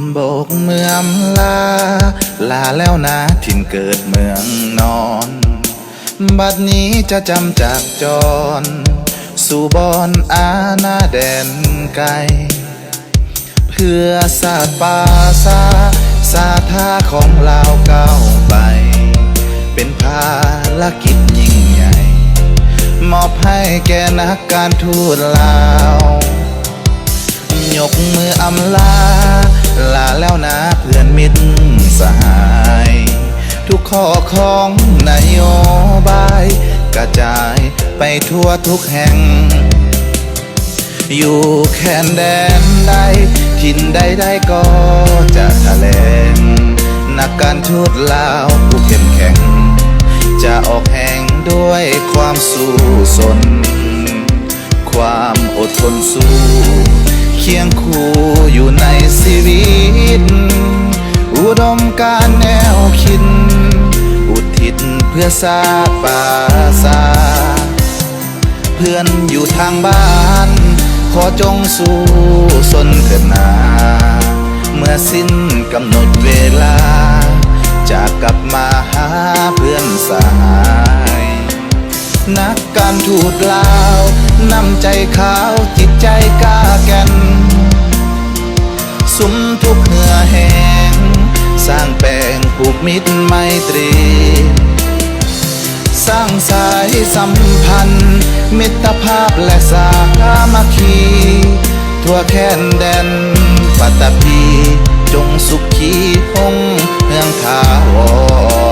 โบกเมืองลา ลาแล้วนะถิ่นเกิดเมืองนอน บัดนี้จะจำจากจร สู่บอนอาณาแดนไกล เพื่อศาสตร์ปาซาสาธาของลาวก้าวไป เป็นภารกิจยิ่งใหญ่ มอบให้แกนักการทูตลาว ยกมืออำลา ลาแล้วนะเพื่อนมิตรสหาย ทุกข้อของนโยบาย กระจายไปทั่วทุกแห่ง อยู่แค่นแดนใดถิ่นใดใดก็จะแถลงนักการทูตลาวผู้เข้มแข็ง จะออกแห่งด้วยความสู้สน ความอดทนสู้ เคียงคู่อยู่ในชีวิต อุดมการแนวคิด อุทิศเพื่อสาตร์ป่าสาเพื่อนอยู่ทางบ้าน ขอจงสู้สนเถิดนาเมื่อสิ้นกำหนดเวลาจะกลับมาหาเพื่อนสหายนักการทูตลาวนำใจขาวจิตใจกล้าแก มิตรไมตรี สร้างสายสัมพันธ์ มิตรภาพและสามัคคี ทั่วแค่นแดนปัตตภีจงสุขีหงเมืองทาวร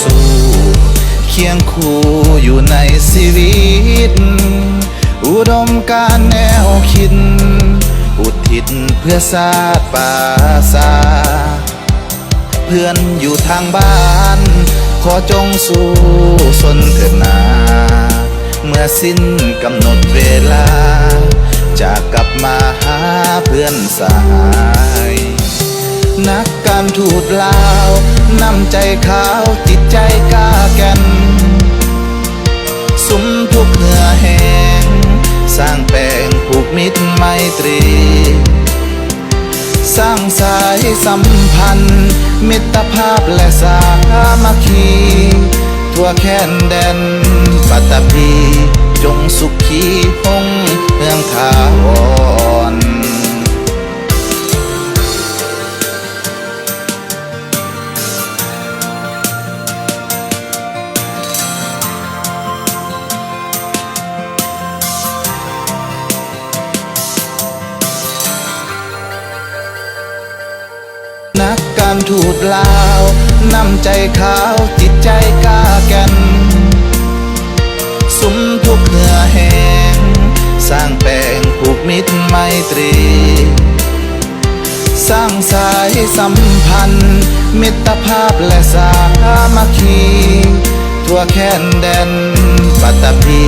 สู้ เคียงคู่อยู่ในชีวิต อุดมการแนวคิด อุทิศเพื่อศาสตร์ป่าสาเพื่อนอยู่ทางบ้าน ขอจงสู้สนเถิดนาเมื่อสิ้นกำหนดเวลา จะกลับมาหาเพื่อนสหาย นักการทูตลาวนำใจขาวจิตใจกล้าแก่นสุมทุกเหงื่อแหงสร้างแปลงผูกมิตรไมตรี สร้างสายสัมพันธ์ มิตรภาพและสามัคคี ทั่วแค่นแดนปัตตภีจงสุขีหง นักการทูตลาวนำใจขาวจิตใจกล้าแก่นสุมทุกเหงื่อแห้งสร้างแปลงผูกมิตรไมตรี สร้างสายสัมพันธ์ มิตรภาพและสามัคคี ทั่วแค่นแดนปัตตภี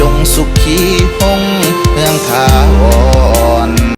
จงสุขีหงเมืองขาว